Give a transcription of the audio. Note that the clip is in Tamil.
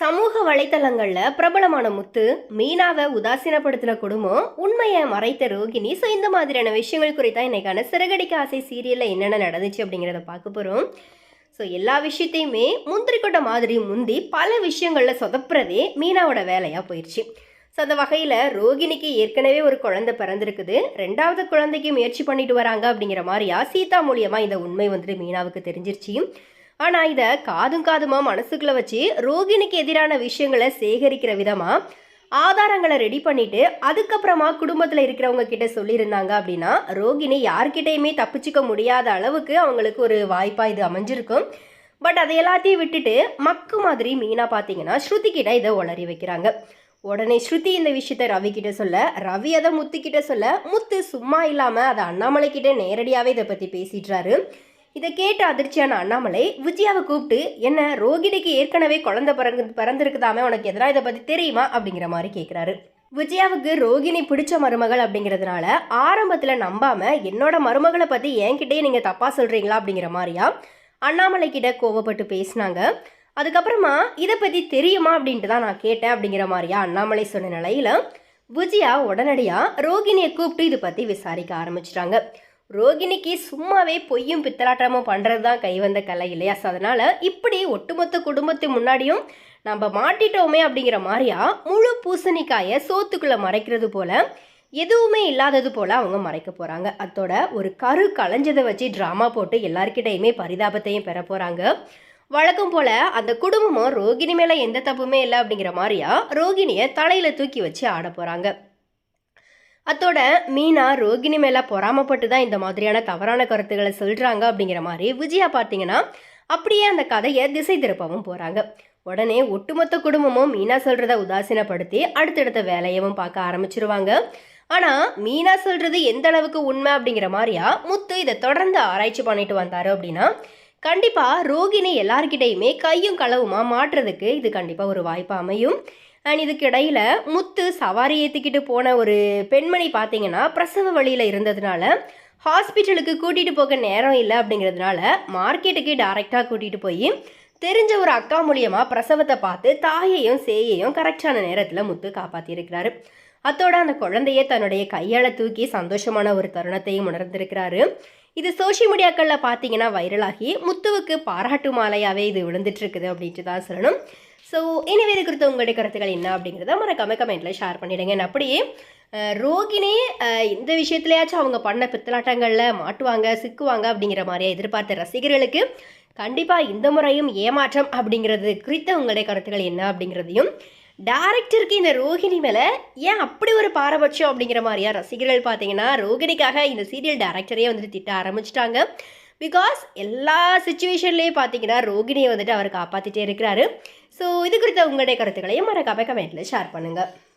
சமூக வலைத்தளங்கள்ல பிரபலமான முத்து மீனாவை உதாசீனப்படுத்தின குடும்பம் உண்மையை மறைத்த ரோகிணி. ஸோ இந்த மாதிரியான விஷயங்கள் குறித்தா இன்னைக்கான சிறகடிக்க ஆசை சீரியல்ல என்னென்ன நடந்துச்சு அப்படிங்கிறத பார்க்க போறோம். ஸோ எல்லா விஷயத்தையுமே முந்திரி கொட்ட மாதிரி முந்தி பல விஷயங்களில் சொதப்புறதே மீனாவோட வேலையாக போயிடுச்சு ஸோ அந்த வகையில் ரோகிணிக்கு ஏற்கனவே ஒரு குழந்தை பிறந்திருக்குது. ரெண்டாவது குழந்தைக்கு முயற்சி பண்ணிட்டு வராங்க அப்படிங்கிற மாதிரியா சீதா மூலியமாக இந்த உண்மை வந்துட்டு மீனாவுக்கு தெரிஞ்சிருச்சு. ஆனால் இதை காதும் காதுமா மனசுக்குள்ள வச்சு ரோகிணிக்கு எதிரான விஷயங்களை சேகரிக்கிற விதமா ஆதாரங்களை ரெடி பண்ணிட்டு அதுக்கப்புறமா குடும்பத்தில் இருக்கிறவங்க கிட்ட சொல்லியிருந்தாங்க அப்படின்னா ரோகிணி யார்கிட்டையுமே தப்பிச்சுக்க முடியாத அளவுக்கு அவங்களுக்கு ஒரு வாய்ப்பாக இது அமைஞ்சிருக்கும். பட் அதை எல்லாத்தையும் விட்டுட்டு மக்கு மாதிரி மீனா பார்த்தீங்கன்னா ஸ்ருதிக்கிட்ட இதை உளறி வைக்கிறாங்க. உடனே ஸ்ருதி இந்த விஷயத்த ரவி கிட்ட சொல்ல ரவி அதை முத்துக்கிட்ட சொல்ல முத்து சும்மா இல்லாமல் அதை அண்ணாமலை கிட்ட நேரடியாகவே இதை பற்றி பேசிடுறாரு இதை கேட்ட அதிர்ச்சியான அண்ணாமலை விஜயாவை கூப்பிட்டு என்ன ரோகிணிக்கு ஏற்கனவே குழந்தை பிறந்து பிறந்திருக்குதாமே உனக்கு எதனா இதை பற்றி தெரியுமா? அப்படிங்கிற மாதிரி கேட்குறாரு விஜயாவுக்கு ரோகிணி பிடிச்ச மருமகள் அப்படிங்கிறதுனால ஆரம்பத்தில் நம்பாம என்னோட மருமகளை பற்றி என்கிட்டயே நீங்கள் தப்பாக சொல்கிறீங்களா அப்படிங்கிற மாதிரியா அண்ணாமலை கிட்ட கோவப்பட்டு பேசினாங்க. அதுக்கப்புறமா இதை பற்றி தெரியுமா? அப்படின்ட்டு தான் நான் கேட்டேன் அப்படிங்கிற மாதிரியா அண்ணாமலை சொன்ன நிலையில விஜயா உடனடியாக ரோகிணியை கூப்பிட்டு இதை பற்றி விசாரிக்க ஆரம்பிச்சிட்டாங்க. ரோகிணிக்கு சும்மாவே பொய்யும் பித்தலாட்டமும் பண்ணுறது தான் கை வந்த கலை இல்லையா? ஸோ அதனால் இப்படி ஒட்டுமொத்த குடும்பத்து முன்னாடியும் நம்ம மாட்டிட்டோமே அப்படிங்கிற மாதிரியா முழு பூசணிக்காயை சோத்துக்குள்ளே மறைக்கிறது போல் எதுவுமே இல்லாதது போல் அவங்க மறைக்க போகிறாங்க அதோட ஒரு கரு களைஞ்சதை வச்சு ட்ராமா போட்டு எல்லாருக்கிட்டையுமே பரிதாபத்தையும் பெற போகிறாங்க வழக்கம் போல் அந்த குடும்பமும் ரோகிணி மேலே எந்த தப்புமே இல்லை அப்படிங்கிற மாதிரியா ரோகிணியை தலையில் தூக்கி வச்சு ஆட போகிறாங்க அத்தோட மீனா ரோகிணி மேலே பொறாமப்பட்டு தான் இந்த மாதிரியான தவறான கருத்துக்களை சொல்கிறாங்க அப்படிங்கிற மாதிரி விஜயா பார்த்தீங்கன்னா அப்படியே அந்த கதையை திசை திருப்பவும் போகிறாங்க உடனே ஒட்டுமொத்த குடும்பமும் மீனா சொல்கிறத உதாசீனப்படுத்தி அடுத்தடுத்த வேலையவும் பார்க்க ஆரம்பிச்சிருவாங்க. ஆனால் மீனா சொல்கிறது எந்த அளவுக்கு உண்மை அப்படிங்கிற மாதிரியா முத்து இதை தொடர்ந்து ஆராய்ச்சி பண்ணிட்டு வந்தாரு அப்படின்னா கண்டிப்பாக ரோகிணி எல்லார்கிட்டையுமே கையும் களவுமா மாற்றுறதுக்கு இது கண்டிப்பாக ஒரு வாய்ப்பு அமையும். அண்ட் இதுக்கிடையில் முத்து சவாரி ஏற்றிக்கிட்டு போன ஒரு பெண்மணி பார்த்தீங்கன்னா பிரசவ வழியில் இருந்ததுனால ஹாஸ்பிட்டலுக்கு கூட்டிகிட்டு போக நேரம் இல்லை அப்படிங்கிறதுனால மார்க்கெட்டுக்கு டைரெக்டாக கூட்டிகிட்டு போய் தெரிஞ்ச ஒரு அக்கா மூலியமாக பிரசவத்தை பார்த்து தாயையும் சேயையும் கரெக்டான நேரத்தில் முத்து காப்பாற்றியிருக்கிறாரு அத்தோட அந்த குழந்தைய தன்னுடைய கையால் தூக்கி சந்தோஷமான ஒரு தருணத்தையும் உணர்ந்திருக்கிறாரு. இது சோஷியல் மீடியாக்களில் பார்த்தீங்கன்னா வைரலாகி முத்துவுக்கு பாராட்டு மாலையாகவே இது விழுந்துட்டு இருக்குது அப்படின்ட்டு தான் சொல்லணும். ஸோ இனிவே இது குறித்த உங்களுடைய கருத்துக்கள் என்ன அப்படிங்கிறத மறக்காம கமெண்ட்டில் ஷேர் பண்ணிடுங்க. அப்படியே ரோகிணி இந்த விஷயத்துலயாச்சும் அவங்க பண்ண பித்தலாட்டங்களில் மாட்டுவாங்க சிக்குவாங்க அப்படிங்கிற மாதிரியே எதிர்பார்த்த ரசிகர்களுக்கு கண்டிப்பாக இந்த முறையும் ஏமாற்றம் அப்படிங்கிறது குறித்த உங்களுடைய கருத்துக்கள் என்ன அப்படிங்கிறதையும் டேரக்டருக்கு இந்த ரோகிணி மேலே. ஏன் அப்படி ஒரு பாரபட்சம் அப்படிங்கிற மாதிரியா ரசிகர்கள் பார்த்தீங்கன்னா ரோகிணிக்காக இந்த சீரியல் டேரக்டரே வந்துட்டு திட்ட ஆரம்பிச்சிட்டாங்க. பிகாஸ் எல்லா சுச்சுவேஷன்லேயும் பார்த்தீங்கன்னா ரோகிணியை வந்துட்டு அவர் காப்பாற்றிட்டே இருக்கிறாரு. ஸோ இது குறித்த உங்களுடைய கருத்துக்களையும் மறக்காம கமெண்ட்டில் ஷேர் பண்ணுங்கள்